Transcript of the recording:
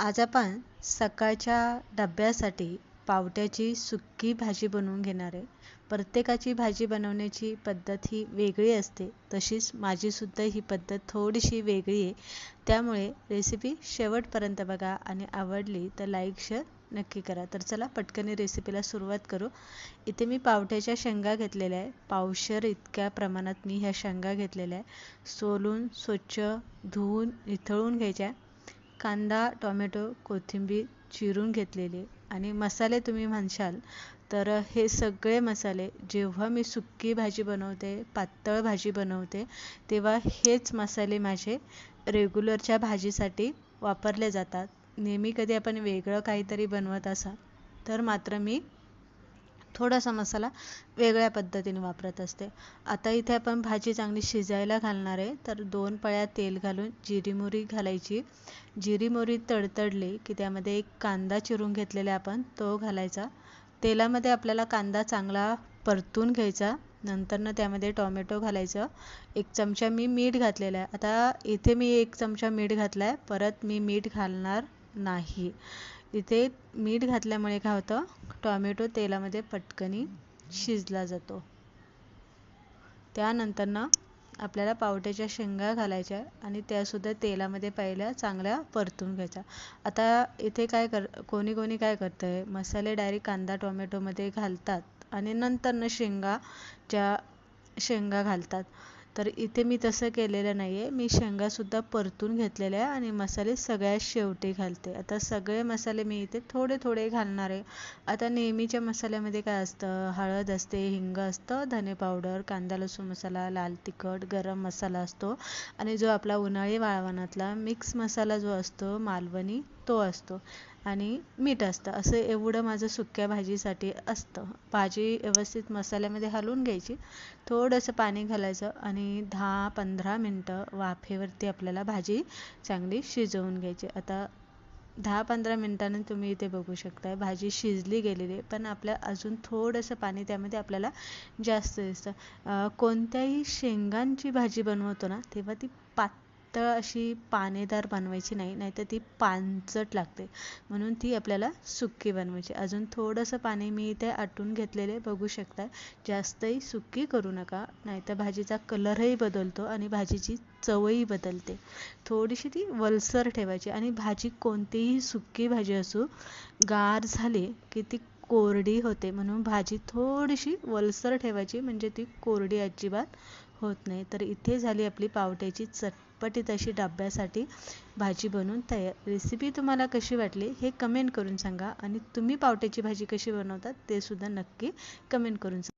आज आपण सकाळच्या डब्यासाठी पावट्याची सुक्की भाजी बनवून घेणार आहे. प्रत्येकाची भाजी बनवण्याची पद्धत ही वेगळी असते. तशीच माझीसुद्धा ही पद्धत थोडीशी वेगळी आहे. त्यामुळे रेसिपी शेवटपर्यंत बघा आणि आवडली तर लाईक शेअर नक्की करा. तर चला पटकन रेसिपीला सुरुवात करू. इथे मी पावट्याच्या शेंगा घेतलेल्या आहे. पावशर इतक्या प्रमाणात मी ह्या शेंगा घेतलेल्या आहे. सोलून स्वच्छ धुवून निथळून घ्यायच्या. कांदा टोमॅटो कोथिंबीर चिरून घेतलेले आणि मसाले तुम्ही म्हणशाल तर हे सगळे मसाले जेव्हा मी सुक्की भाजी बनवते पातळ भाजी बनवते तेव्हा हेच मसाले माझे रेग्युलरच्या भाजीसाठी वापरले जातात. नेहमी कधी आपण वेगळं काहीतरी बनवत असाल तर मात्र मी थोडासा मसाला वेगळ्या पद्धतीने वापरत असते. आता इथे आपण भाजी चांगली शिजायला घालणार आहे. तर दोन पळ्या तेल घालून जिरी मोरी घालायची. जिरी मोरी तडतडली की त्यामध्ये एक कांदा चिरून घेतलेला आपण तो घालायचा. तेलामध्ये आपल्याला कांदा चांगला परतून घ्यायचा. नंतरनं त्यामध्ये टोमॅटो घालायचं. एक चमचा मी मीठ घातलेलं आहे. आता इथे मी एक चमचा मीठ घातला आहे परत मी मीठ घालणार नाही. इथे मीठ घातल्यामुळे काय होतं? टॉमॅटो तेलामध्ये पटकनी शिजला जातो. त्यानंतरनं आपल्याला पावट्याच्या शेंगा घालायच्या आणि त्यासुद्धा तेलामध्ये पहिल्या चांगल्या परतून घ्यायच्या. आता इथे काय कर कोणी कोणी काय करतं आहे मसाले डायरेक्ट कांदा टोमॅटोमध्ये घालतात आणि नंतरनं शेंगा ज्या शेंगा घालतात. तर इथे मी तसं केलेलं नाही आहे मी शेंगासुद्धा परतून घेतलेल्या आहे आणि मसाले सगळ्यात शेवटी घालते. आता सगळे मसाले मी इथे थोडे थोडे घालणार आहे. आता नेहमीच्या मसाल्यामध्ये काय असतं? हळद असते हिंग असतं धने पावडर कांदा लसूण मसाला लाल तिखट गरम मसाला असतो. आणि जो आपला उन्हाळी वाळवणातला मिक्स मसाला जो असतो मालवणी तो असतो. आणि मीठ असतं. असं एवढं माझं सुक्या भाजीसाठी असतं. भाजी व्यवस्थित मसाल्यामध्ये हलवून घ्यायची. थोडंसं पाणी घालायचं आणि दहा पंधरा मिनटं वाफेवरती आपल्याला भाजी चांगली शिजवून घ्यायची. आता दहा पंधरा मिनटानं तुम्ही इथे बघू शकताय भाजी शिजली गेलेली आहे. पण आपल्या अजून थोडंसं पाणी त्यामध्ये आपल्याला जास्त दिसतं. कोणत्याही शेंगांची भाजी बनवतो ना तेव्हा ती पात पातळ अशी पानेदार बनवायची नाही नाहीतर ती पानचट लागते. म्हणून ती आपल्याला सुक्की बनवायची. अजून थोडंसं पाणी मी इथे आटून घेतलेले बघू शकता. जास्तही सुक्की करू नका नाहीतर भाजीचा कलरही बदलतो आणि भाजीची चवही बदलते. थोडीशी ती वलसर ठेवायची आणि भाजी कोणतीही सुक्की भाजी असो गार झाली की ती कोरडी होते. म्हणून भाजी थोडीशी वलसर ठेवायची म्हणजे ती कोरडी अजिबात होत नाही. तर इथे झाली आपली पावट्याची चटपटीत अशी डब्यासाठी भाजी बनवून तयार. रेसिपी तुम्हाला कशी वाटली हे कमेंट करून सांगा आणि तुम्ही पावट्याची भाजी कशी बनवतात ते सुद्धा नक्की कमेंट करून सांगा.